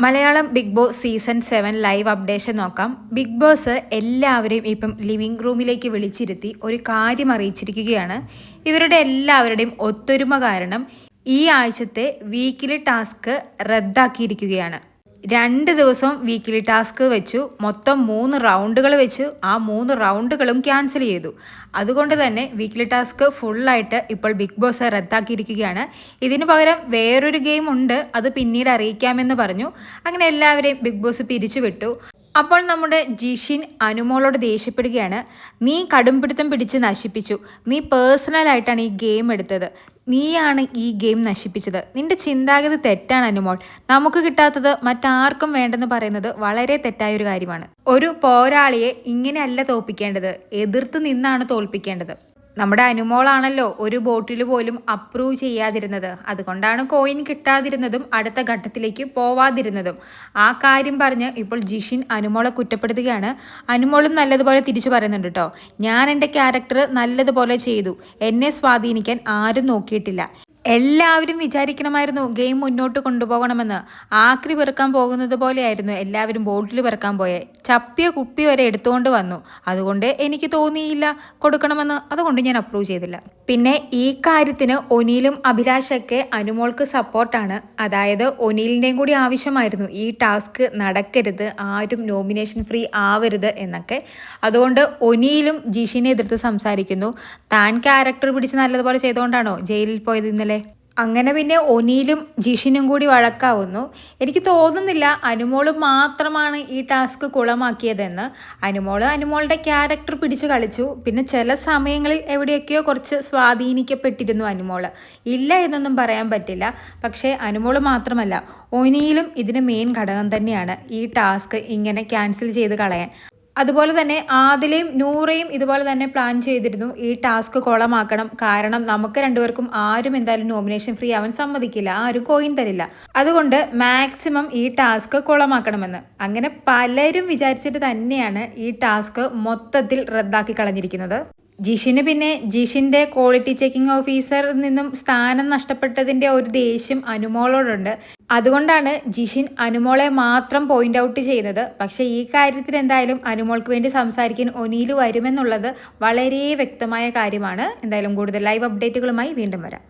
Malayalam Bigg Boss season seven live updation നോക്കാം. Big Boss എല്ലാവരെയും ഇപ്പം ലിവിംഗ് റൂമിലേക്ക് വിളിച്ചിരുത്തി ഒരു കാര്യം അറിയിച്ചിരിക്കുകയാണ്. ഇവരുടെ എല്ലാവരുടെയും ഒത്തൊരുമ കാരണം ഈ ആഴ്ചത്തെ വീക്കിലി ടാസ്ക് റദ്ദാക്കിയിരിക്കുകയാണ്. രണ്ട് ദിവസം വീക്കിലി ടാസ്ക് വെച്ചു. മൊത്തം മൂന്ന് റൗണ്ടുകൾ വെച്ചു. ആ മൂന്ന് റൗണ്ടുകളും ക്യാൻസൽ ചെയ്തു. അതുകൊണ്ട് തന്നെ വീക്കിലി ടാസ്ക് ഫുള്ളായിട്ട് ഇപ്പോൾ ബിഗ് ബോസ് റദ്ദാക്കിയിരിക്കുകയാണ്. ഇതിന് പകരം വേറൊരു ഗെയിം ഉണ്ട്. അത് പിന്നീട് അറിയിക്കാമെന്ന് പറഞ്ഞു. അങ്ങനെ എല്ലാവരെയും ബിഗ് ബോസ് പിരിച്ചുവിട്ടു. അപ്പോൾ നമ്മുടെ ജിഷിൻ അനുമോളോട് ദേഷ്യപ്പെടുകയാണ്. നീ കടുംപിടുത്തം പിടിച്ച് നശിപ്പിച്ചു. നീ പേഴ്സണലായിട്ടാണ് ഈ ഗെയിം എടുത്തത്. നീയാണ് ഈ ഗെയിം നശിപ്പിച്ചത്. നിന്റെ ചിന്താഗതി തെറ്റാണ് അനുമോൾ. നമുക്ക് കിട്ടാത്തത് മറ്റാർക്കും വേണ്ടെന്ന് പറയുന്നത് വളരെ തെറ്റായ ഒരു കാര്യമാണ്. ഒരു പോരാളിയെ ഇങ്ങനെയല്ല തോൽപ്പിക്കേണ്ടത്. എതിർത്ത് നിന്നാണ് തോൽപ്പിക്കേണ്ടത്. നമ്മുടെ അനുമോളാണല്ലോ ഒരു ബോട്ടിൽ പോലും അപ്രൂവ് ചെയ്യാതിരുന്നത്. അതുകൊണ്ടാണ് കോയിൻ കിട്ടാതിരുന്നതും അടുത്ത ഘട്ടത്തിലേക്ക് പോവാതിരുന്നതും. ആ കാര്യം പറഞ്ഞ് ഇപ്പോൾ ജിഷിൻ അനുമോളെ കുറ്റപ്പെടുത്തുകയാണ്. അനുമോളും നല്ലതുപോലെ തിരിച്ചു പറയുന്നുണ്ട് കേട്ടോ ഞാൻ എന്റെ ക്യാരക്ടർ നല്ലതുപോലെ ചെയ്തു. എന്നെ സ്വാധീനിക്കാൻ ആരും നോക്കിയിട്ടില്ല. എല്ലാവരും വിചാരിക്കണമായിരുന്നു ഗെയിം മുന്നോട്ട് കൊണ്ടുപോകണമെന്ന്. ആക്രി പെറുക്കാൻ പോകുന്നത് പോലെയായിരുന്നു എല്ലാവരും ബോട്ടിൽ പെറുക്കാൻ പോയെ. ചപ്പിയ കുപ്പി വരെ എടുത്തുകൊണ്ട് വന്നു. അതുകൊണ്ട് എനിക്ക് തോന്നിയില്ല കൊടുക്കണമെന്ന്. അതുകൊണ്ട് ഞാൻ അപ്രൂവ് ചെയ്തില്ല. പിന്നെ ഈ കാര്യത്തിന് ഒനീലും അഭിലാഷൊക്കെ അനുമോൾക്ക് സപ്പോർട്ടാണ് അതായത് ഒനീലിന്റെയും കൂടി ആവശ്യമായിരുന്നു. ഈ ടാസ്ക് നടക്കരുത്. ആരും നോമിനേഷൻ ഫ്രീ ആവരുത് എന്നൊക്കെ. അതുകൊണ്ട് ഒനീലും ജിഷിനെ എതിർത്ത് സംസാരിക്കുന്നു. താൻ ക്യാരക്ടർ പിടിച്ച് നല്ലതുപോലെ ചെയ്തുകൊണ്ടാണോ ജയിലിൽ പോയത് ഇന്നലെ അങ്ങനെ പിന്നെ ഒനിയിലും ജിഷിനും കൂടി വഴക്കാവുന്നു. എനിക്ക് തോന്നുന്നില്ല അനുമോൾ മാത്രമാണ് ഈ ടാസ്ക് കുളമാക്കിയതെന്ന്. അനുമോൾ അനുമോളുടെ ക്യാരക്ടർ പിടിച്ചു കളിച്ചു. പിന്നെ ചില സമയങ്ങളിൽ എവിടെയൊക്കെയോ കുറച്ച് സ്വാധീനിക്കപ്പെട്ടിരുന്നു അനുമോൾ. ഇല്ല എന്നൊന്നും പറയാൻ പറ്റില്ല. പക്ഷേ അനുമോൾ മാത്രമല്ല ഒനിയിലും ഇതിന് മെയിൻ ഘടകം തന്നെയാണ് ഈ ടാസ്ക് ഇങ്ങനെ ക്യാൻസൽ ചെയ്ത് കളയാൻ. അതുപോലെ തന്നെ ആദിലയും നൂറയും ഇതുപോലെ തന്നെ പ്ലാൻ ചെയ്തിരുന്നു. ഈ ടാസ്ക് കുളമാക്കണം. കാരണം നമുക്ക് രണ്ടുപേർക്കും ആരും എന്തായാലും നോമിനേഷൻ ഫ്രീ ആവാൻ സമ്മതിക്കില്ല. ആരും കോയിൻ തരില്ല. അതുകൊണ്ട് മാക്സിമം ഈ ടാസ്ക് കുളമാക്കണമെന്ന്. അങ്ങനെ പലരും വിചാരിച്ചിട്ട് തന്നെയാണ് ഈ ടാസ്ക് മൊത്തത്തിൽ റദ്ദാക്കി കളഞ്ഞിരിക്കുന്നത്. ജിഷിന് പിന്നെ ജിഷിന്റെ ക്വാളിറ്റി ചെക്കിംഗ് ഓഫീസറിൽ നിന്നും സ്ഥാനം നഷ്ടപ്പെട്ടതിന്റെ ഒരു ദേഷ്യം അനുമോളോടുണ്ട്. അതുകൊണ്ടാണ് ജിഷിൻ അനുമോളെ മാത്രം പോയിന്റ് ഔട്ട് ചെയ്യുന്നത് പക്ഷേ ഈ കാര്യത്തിൽ എന്തായാലും അനുമോൾക്ക് വേണ്ടി സംസാരിക്കാൻ ഒനിയിൽ വരുമെന്നുള്ളത് വളരെ വ്യക്തമായ കാര്യമാണ്. എന്തായാലും കൂടുതൽ ലൈവ് അപ്ഡേറ്റുകളുമായി വീണ്ടും വരാം.